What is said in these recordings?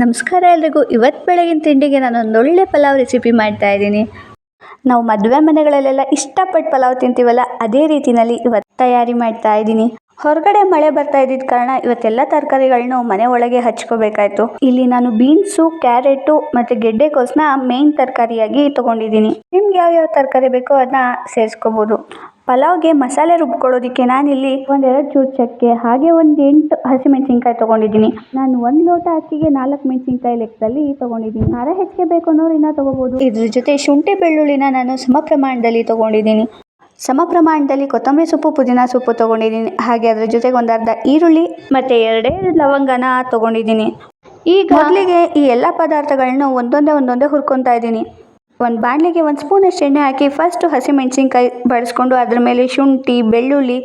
ನಮಸ್ಕಾರ ಎಲ್ರಿಗೂ. ಇವತ್ತು ಬೆಳಗಿನ ತಿಂಡಿಗೆ ನಾನು ಒಂದೊಳ್ಳೆ ಪಲಾವ್ ರೆಸಿಪಿ ಮಾಡ್ತಾ ಇದ್ದೀನಿ. ನಾವು ಮದುವೆ ಮನೆಗಳಲ್ಲೆಲ್ಲ ಇಷ್ಟಪಟ್ಟು ಪಲಾವ್ ತಿಂತೀವಲ್ಲ, ಅದೇ ರೀತಿಯಲ್ಲಿ ಇವತ್ತು ತಯಾರಿ ಮಾಡ್ತಾ ಇದ್ದೀನಿ. ಹೊರಗಡೆ ಮಳೆ ಬರ್ತಾ ಇದ್ದಿದ್ದ ಕಾರಣ ಇವತ್ತೆಲ್ಲ ತರಕಾರಿಗಳನ್ನೂ ಮನೆ ಒಳಗೆ ಹಚ್ಕೋಬೇಕಾಯ್ತು. ಇಲ್ಲಿ ನಾನು ಬೀನ್ಸು, ಕ್ಯಾರೆಟು ಮತ್ತು ಗೆಡ್ಡೆಕೋಸನ್ನ ಮೇನ್ ತರಕಾರಿಯಾಗಿ ತೊಗೊಂಡಿದ್ದೀನಿ. ನಿಮ್ಗೆ ಯಾವ್ಯಾವ ತರಕಾರಿ ಬೇಕೋ ಅದನ್ನ ಸೇರಿಸ್ಕೋಬೋದು. ಪಲಾವ್ಗೆ ಮಸಾಲೆ ರುಬ್ಕೊಳ್ಳೋದಕ್ಕೆ ನಾನಿಲ್ಲಿ ಒಂದೆರಡು ಚೂರು ಚಕ್ಕೆ ಹಾಗೆ ಒಂದು ಎಂಟು ಹಸಿಮೆಣಸಿನ್ಕಾಯಿ ತೊಗೊಂಡಿದ್ದೀನಿ. ನಾನು ಒಂದು ಲೋಟ ಅಕ್ಕಿಗೆ ನಾಲ್ಕು ಮೆಣಸಿನ್ಕಾಯಿ ಲೆಕ್ಕದಲ್ಲಿ ತೊಗೊಂಡಿದ್ದೀನಿ. ಖಾರ ಹೆಚ್ಚಿಗೆ ಬೇಕು ಅನ್ನೋರು ಇನ್ನೂ ತೊಗೋಬೋದು. ಇದ್ರ ಜೊತೆ ಶುಂಠಿ ಬೆಳ್ಳುಳ್ಳಿನ ನಾನು ಸಮ ಪ್ರಮಾಣದಲ್ಲಿ ತೊಗೊಂಡಿದ್ದೀನಿ. ಸಮ ಪ್ರಮಾಣದಲ್ಲಿ ಕೊತ್ತಂಬರಿ ಸೊಪ್ಪು, ಪುದೀನ ಸೊಪ್ಪು ತೊಗೊಂಡಿದ್ದೀನಿ. ಹಾಗೆ ಅದ್ರ ಜೊತೆಗೆ ಒಂದರ್ಧ ಈರುಳ್ಳಿ ಮತ್ತು ಎರಡೇ ಲವಂಗನ ತೊಗೊಂಡಿದ್ದೀನಿ. ಈಗ ಮೊದಲಿಗೆ ಈ ಎಲ್ಲ ಪದಾರ್ಥಗಳನ್ನ ಒಂದೊಂದೇ ಒಂದೊಂದೇ ಹುರ್ಕೊತಾ ಇದ್ದೀನಿ. ಒಂದು ಬಾಣಲಿಗೆ ಒಂದು ಸ್ಪೂನಷ್ಟು ಎಣ್ಣೆ ಹಾಕಿ ಫಸ್ಟು ಹಸಿಮೆಣಸಿನ್ಕಾಯಿ ಬಡಿಸ್ಕೊಂಡು ಅದ್ರ ಮೇಲೆ ಶುಂಠಿ, ಬೆಳ್ಳುಳ್ಳಿ,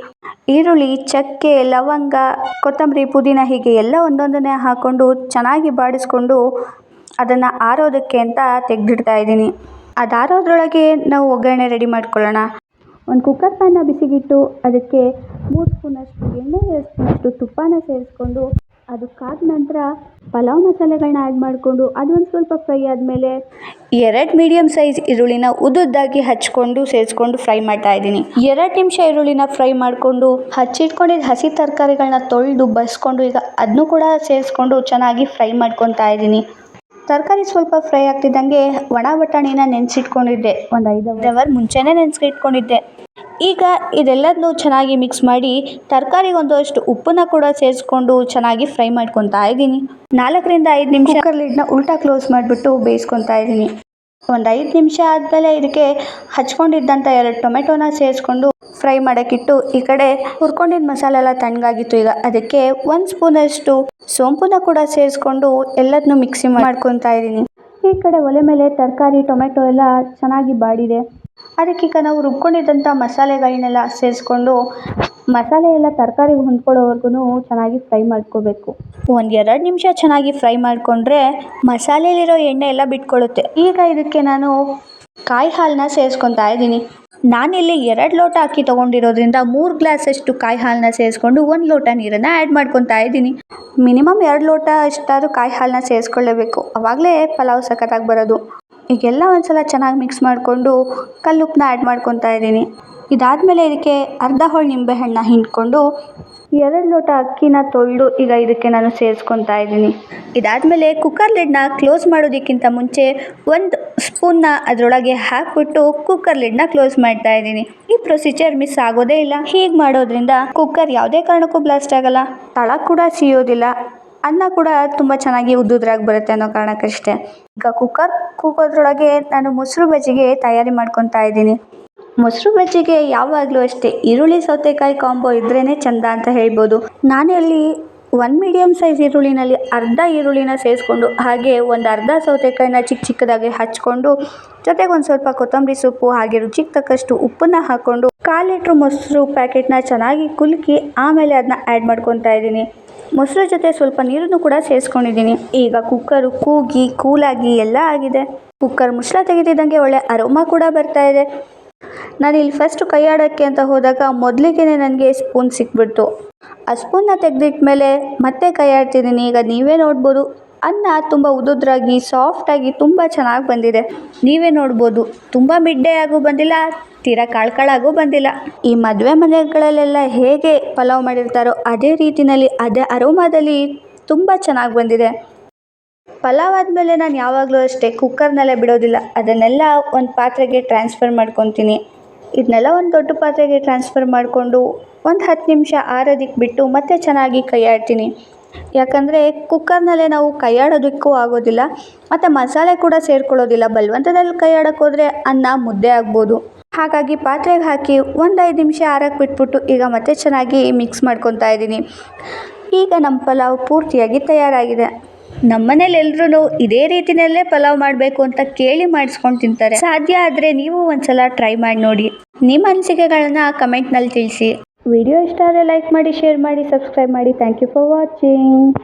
ಈರುಳ್ಳಿ, ಚಕ್ಕೆ, ಲವಂಗ, ಕೊತ್ತಂಬರಿ, ಪುದೀನ ಹೀಗೆ ಎಲ್ಲ ಒಂದೊಂದನ್ನೇ ಹಾಕ್ಕೊಂಡು ಚೆನ್ನಾಗಿ ಬಾಡಿಸ್ಕೊಂಡು ಅದನ್ನು ಆರೋದಕ್ಕೆ ಅಂತ ತೆಗೆದಿಡ್ತಾ ಇದ್ದೀನಿ. ಅದು ಆರೋದ್ರೊಳಗೆ ನಾವು ಒಗ್ಗರಣೆ ರೆಡಿ ಮಾಡ್ಕೊಳ್ಳೋಣ. ಒಂದು ಕುಕ್ಕರ್ ಪ್ಯಾನ್ನ ಬಿಸಿಗಿಟ್ಟು ಅದಕ್ಕೆ ಮೂರು ಸ್ಪೂನಷ್ಟು ಎಣ್ಣೆ, ಎರಡು ಸ್ಪೂನಷ್ಟು ತುಪ್ಪನ ಸೇರಿಸ್ಕೊಂಡು ಅದು ಕಾದ ನಂತರ ಪಲಾವ್ ಮಸಾಲೆಗಳನ್ನ ಆ್ಯಡ್ ಮಾಡಿಕೊಂಡು ಅದೊಂದು ಸ್ವಲ್ಪ ಫ್ರೈ ಆದಮೇಲೆ ಎರಡು ಮೀಡಿಯಮ್ ಸೈಜ್ ಈರುಳ್ಳಿನ ಉದ್ದುದ್ದಾಗಿ ಹಚ್ಕೊಂಡು ಸೇರಿಸ್ಕೊಂಡು ಫ್ರೈ ಮಾಡ್ತಾ ಇದ್ದೀನಿ. ಎರಡು ನಿಮಿಷ ಈರುಳ್ಳಿನ ಫ್ರೈ ಮಾಡಿಕೊಂಡು ಹಚ್ಚಿಟ್ಕೊಂಡಿದ್ದ ಹಸಿ ತರಕಾರಿಗಳನ್ನ ತೊಳೆದು ಬಸ್ಕೊಂಡು ಈಗ ಅದನ್ನು ಕೂಡ ಸೇರಿಸ್ಕೊಂಡು ಚೆನ್ನಾಗಿ ಫ್ರೈ ಮಾಡ್ಕೊತಾ ಇದ್ದೀನಿ. ತರಕಾರಿ ಸ್ವಲ್ಪ ಫ್ರೈ ಆಗ್ತಿದ್ದಂಗೆ ಒಣ ಬಟಾಣಿನ ನೆನೆಸಿಟ್ಕೊಂಡಿದ್ದೆ. ಒಂದು ಐದು ಅವರ್ ಮುಂಚೆನೇ ನೆನೆಸಿಟ್ಕೊಂಡಿದ್ದೆ ಈಗ ಇದೆಲ್ಲದನ್ನೂ ಚೆನ್ನಾಗಿ ಮಿಕ್ಸ್ ಮಾಡಿ ತರಕಾರಿಗೆ ಒಂದಷ್ಟು ಉಪ್ಪನ್ನ ಕೂಡ ಸೇರಿಸ್ಕೊಂಡು ಚೆನ್ನಾಗಿ ಫ್ರೈ ಮಾಡ್ಕೊತಾ ಇದ್ದೀನಿ. ನಾಲ್ಕರಿಂದ ಐದು ನಿಮಿಷ ಕುಕ್ಕರ್ ಲಿಡ್ನ ಉಲ್ಟಾ ಕ್ಲೋಸ್ ಮಾಡಿಬಿಟ್ಟು ಬೇಯಿಸ್ಕೊತಾ ಇದ್ದೀನಿ. ಒಂದು ಐದು ನಿಮಿಷ ಆದಮೇಲೆ ಇದಕ್ಕೆ ಹಚ್ಕೊಂಡಿದ್ದಂಥ ಎರಡು ಟೊಮೆಟೊನ ಸೇರಿಸ್ಕೊಂಡು ಫ್ರೈ ಮಾಡೋಕ್ಕಿಟ್ಟು ಈ ಕಡೆ ಹುರ್ಕೊಂಡಿದ್ದ ಮಸಾಲೆ ಎಲ್ಲ ತಣ್ಣಗಾಗಿತ್ತು. ಈಗ ಅದಕ್ಕೆ ಒಂದು ಸ್ಪೂನಷ್ಟು ಸೋಂಪುನ ಕೂಡ ಸೇರಿಸ್ಕೊಂಡು ಎಲ್ಲದನ್ನೂ ಮಿಕ್ಸಿ ಮಾಡ್ಕೊತಾ ಇದ್ದೀನಿ. ಈ ಕಡೆ ಒಲೆ ಮೇಲೆ ತರಕಾರಿ, ಟೊಮೆಟೊ ಎಲ್ಲ ಚೆನ್ನಾಗಿ ಬಾಡಿದೆ. ಅದಕ್ಕೀಗ ನಾವು ರುಬ್ಕೊಂಡಿದ್ದಂಥ ಮಸಾಲೆಗಳನ್ನೆಲ್ಲ ಸೇರಿಸ್ಕೊಂಡು ಮಸಾಲೆ ಎಲ್ಲ ತರಕಾರಿಗೆ ಹೊಂದ್ಕೊಳ್ಳೋವರೆಗೂ ಚೆನ್ನಾಗಿ ಫ್ರೈ ಮಾಡ್ಕೋಬೇಕು. ಒಂದು ಎರಡು ನಿಮಿಷ ಚೆನ್ನಾಗಿ ಫ್ರೈ ಮಾಡಿಕೊಂಡ್ರೆ ಮಸಾಲೆಯಲ್ಲಿರೋ ಎಣ್ಣೆ ಎಲ್ಲ ಬಿಟ್ಕೊಳ್ಳುತ್ತೆ. ಈಗ ಇದಕ್ಕೆ ನಾನು ಕಾಯಿ ಹಾಲನ್ನ ಸೇರಿಸ್ಕೊತಾ ಇದ್ದೀನಿ. ನಾನಿಲ್ಲಿ ಎರಡು ಲೋಟ ಅಕ್ಕಿ ತೊಗೊಂಡಿರೋದ್ರಿಂದ ಮೂರು ಗ್ಲಾಸಷ್ಟು ಕಾಯಿ ಹಾಲನ್ನ ಸೇರಿಸ್ಕೊಂಡು ಒಂದು ಲೋಟ ನೀರನ್ನು ಆ್ಯಡ್ ಮಾಡ್ಕೊತಾ ಇದ್ದೀನಿ. ಮಿನಿಮಮ್ ಎರಡು ಲೋಟ ಅಷ್ಟಾದರೂ ಕಾಯಿ ಹಾಲನ್ನ ಸೇರಿಸ್ಕೊಳ್ಳೇಬೇಕು. ಅವಾಗಲೇ ಪಲಾವ್ ಸಖತ್ತಾಗಿ ಬರೋದು. ಈಗೆಲ್ಲ ಒಂದ್ಸಲ ಚೆನ್ನಾಗಿ ಮಿಕ್ಸ್ ಮಾಡಿಕೊಂಡು ಕಲ್ಲುಪ್ಪನ್ನ ಆ್ಯಡ್ ಮಾಡ್ಕೊತಾ ಇದ್ದೀನಿ. ಇದಾದಮೇಲೆ ಇದಕ್ಕೆ ಅರ್ಧ ಹೋಳು ನಿಂಬೆಹಣ್ಣನ್ನ ಹಿಂಡ್ಕೊಂಡು ಎರಡು ಲೋಟ ಅಕ್ಕಿನ ತೊಳೆದು ಈಗ ಇದಕ್ಕೆ ನಾನು ಸೇರಿಸ್ಕೊತಾ ಇದ್ದೀನಿ. ಇದಾದಮೇಲೆ ಕುಕ್ಕರ್ ಲಿಡ್ನ ಕ್ಲೋಸ್ ಮಾಡೋದಕ್ಕಿಂತ ಮುಂಚೆ ಒಂದು ಸ್ಪೂನ್ನ ಅದರೊಳಗೆ ಹಾಕಿಬಿಟ್ಟು ಕುಕ್ಕರ್ ಲಿಡ್ನ ಕ್ಲೋಸ್ ಮಾಡ್ತಾ ಇದ್ದೀನಿ. ಈ ಪ್ರೊಸೀಜರ್ ಮಿಸ್ ಆಗೋದೇ ಇಲ್ಲ. ಹೀಗೆ ಮಾಡೋದ್ರಿಂದ ಕುಕ್ಕರ್ ಯಾವುದೇ ಕಾರಣಕ್ಕೂ ಬ್ಲಾಸ್ಟ್ ಆಗಲ್ಲ. ತಳ ಕೂಡ ಸಿಯೋದಿಲ್ಲ. ಅನ್ನ ಕೂಡ ತುಂಬ ಚೆನ್ನಾಗಿ ಉದ್ದುದ್ರಾಗಿ ಬರುತ್ತೆ ಅನ್ನೋ ಕಾರಣಕ್ಕಷ್ಟೇ. ಈಗ ಕುಕ್ಕರ್ ಕೂಗೋದ್ರೊಳಗೆ ನಾನು ಮೊಸರು ಬಜ್ಜಿಗೆ ತಯಾರಿ ಮಾಡ್ಕೊತಾ ಇದ್ದೀನಿ. ಮೊಸರು ಬಜ್ಜಿಗೆ ಯಾವಾಗಲೂ ಅಷ್ಟೇ, ಈರುಳ್ಳಿ ಸೌತೆಕಾಯಿ ಕಾಂಬೋ ಇದ್ರೇ ಚಂದ ಅಂತ ಹೇಳ್ಬೋದು. ಇಲ್ಲಿ ಒಂದು ಮೀಡಿಯಮ್ ಸೈಜ್ ಈರುಳ್ಳಿನಲ್ಲಿ ಅರ್ಧ ಈರುಳ್ಳಿನ ಸೇರಿಸ್ಕೊಂಡು ಹಾಗೆ ಒಂದು ಅರ್ಧ ಸೌತೆಕಾಯಿನ ಚಿಕ್ಕ ಚಿಕ್ಕದಾಗಿ ಹಚ್ಕೊಂಡು, ಜೊತೆಗೆ ಒಂದು ಸ್ವಲ್ಪ ಕೊತ್ತಂಬರಿ ಸೊಪ್ಪು, ಹಾಗೆ ರುಚಿಗೆ ತಕ್ಕಷ್ಟು ಉಪ್ಪನ್ನು ಹಾಕ್ಕೊಂಡು ಕಾಲು ಲೀಟ್ರ್ ಮೊಸರು ಪ್ಯಾಕೆಟ್ನ ಚೆನ್ನಾಗಿ ಕುಲುಕಿ, ಆಮೇಲೆ ಅದನ್ನ ಆ್ಯಡ್ ಮಾಡ್ಕೊತಾ ಇದ್ದೀನಿ. ಮೊಸರು ಜೊತೆ ಸ್ವಲ್ಪ ನೀರನ್ನು ಕೂಡ ಸೇರಿಸ್ಕೊಂಡಿದ್ದೀನಿ. ಈಗ ಕುಕ್ಕರು ಕೂಗಿ, ಕೂಲಾಗಿ ಎಲ್ಲ ಆಗಿದೆ. ಕುಕ್ಕರ್ ಮುಚ್ಚಳ ತೆಗೆದಿದ್ದಂಗೆ ಒಳ್ಳೆ ಅರೋಮ ಕೂಡ ಬರ್ತಾ ಇದೆ. ನಾನು ಇಲ್ಲಿ ಫಸ್ಟು ಕೈ ಆಡೋಕ್ಕೆ ಅಂತ ಹೋದಾಗ ಮೊದಲಿಗೆ ನನಗೆ ಸ್ಪೂನ್ ಸಿಕ್ಬಿಡ್ತು. ಆ ಸ್ಪೂನ್ನ ತೆಗೆದಿಟ್ಮೇಲೆ ಮತ್ತೆ ಕೈ ಆಡ್ತಿದ್ದೀನಿ. ಈಗ ನೀವೇ ನೋಡ್ಬೋದು. ಅನ್ನ ತುಂಬ ಉದುದ್ರಾಗಿ ಸಾಫ್ಟಾಗಿ ತುಂಬ ಚೆನ್ನಾಗಿ ಬಂದಿದೆ. ನೀವೇ ನೋಡ್ಬೋದು, ತುಂಬ ಮಿಡ್ಡೆ ಆಗೂ ಬಂದಿಲ್ಲ, ತೀರಾ ಕಾಳ್ಕಾಳಾಗೂ ಬಂದಿಲ್ಲ. ಈ ಮದುವೆ ಮನೆಗಳಲ್ಲೆಲ್ಲ ಹೇಗೆ ಪಲಾವ್ ಮಾಡಿರ್ತಾರೋ, ಅದೇ ರೀತಿಯಲ್ಲಿ ಅದೇ ಅರೋಮಾದಲ್ಲಿ ತುಂಬ ಚೆನ್ನಾಗಿ ಬಂದಿದೆ. ಪಲಾವ್ ಆದಮೇಲೆ ನಾನು ಯಾವಾಗಲೂ ಅಷ್ಟೇ ಕುಕ್ಕರ್ನಲ್ಲೇ ಬಿಡೋದಿಲ್ಲ. ಅದನ್ನೆಲ್ಲ ಒಂದು ಪಾತ್ರೆಗೆ ಟ್ರಾನ್ಸ್ಫರ್ ಮಾಡ್ಕೊತೀನಿ. ಇದನ್ನೆಲ್ಲ ಒಂದು ದೊಡ್ಡ ಪಾತ್ರೆಗೆ ಟ್ರಾನ್ಸ್ಫರ್ ಮಾಡಿಕೊಂಡು ಒಂದು ಹತ್ತು ನಿಮಿಷ ಆರೋದಕ್ಕೆ ಬಿಟ್ಟು ಮತ್ತೆ ಚೆನ್ನಾಗಿ ಕೈ ಆಡ್ತೀನಿ ಯಾಕಂದರೆ ಕುಕ್ಕರ್ನಲ್ಲೇ ನಾವು ಕೈ ಆಡೋದಕ್ಕೂ ಆಗೋದಿಲ್ಲ, ಮತ್ತು ಮಸಾಲೆ ಕೂಡ ಸೇರ್ಕೊಳ್ಳೋದಿಲ್ಲ ಬಲವಂತದಲ್ಲಿ ಕೈ ಆಡೋಕ್ಕೆ ಹೋದರೆ ಅನ್ನ, ಮುದ್ದೆ ಆಗ್ಬೋದು. ಹಾಗಾಗಿ ಪಾತ್ರೆಗೆ ಹಾಕಿ ಒಂದು ಐದು ನಿಮಿಷ ಆರಕ್ಕೆ ಬಿಟ್ಬಿಟ್ಟು ಈಗ ಮತ್ತೆ ಚೆನ್ನಾಗಿ ಮಿಕ್ಸ್ ಮಾಡ್ಕೊತಾ ಇದ್ದೀನಿ. ಈಗ ನಮ್ಮ ಪಲಾವ್ ಪೂರ್ತಿಯಾಗಿ ತಯಾರಾಗಿದೆ. ನಮ್ಮನೇಲಿ ಎಲ್ರೂ ಇದೇ ರೀತಿಯಲ್ಲೇ ಪಲಾವ್ ಮಾಡಬೇಕು ಅಂತ ಕೇಳಿ ಮಾಡಿಸ್ಕೊಂಡು ತಿಂತಾರೆ. ಸಾಧ್ಯ ಆದರೆ ನೀವು ಒಂದ್ಸಲ ಟ್ರೈ ಮಾಡಿ ನೋಡಿ. ನಿಮ್ಮ ಅನಿಸಿಕೆಗಳನ್ನ ಕಮೆಂಟ್ನಲ್ಲಿ ತಿಳಿಸಿ. ವಿಡಿಯೋ ಇಷ್ಟ ಆದರೆ ಲೈಕ್ ಮಾಡಿ ಶೇರ್ ಮಾಡಿ ಸಬ್ಸ್ಕ್ರೈಬ್ ಮಾಡಿ. Thank you for watching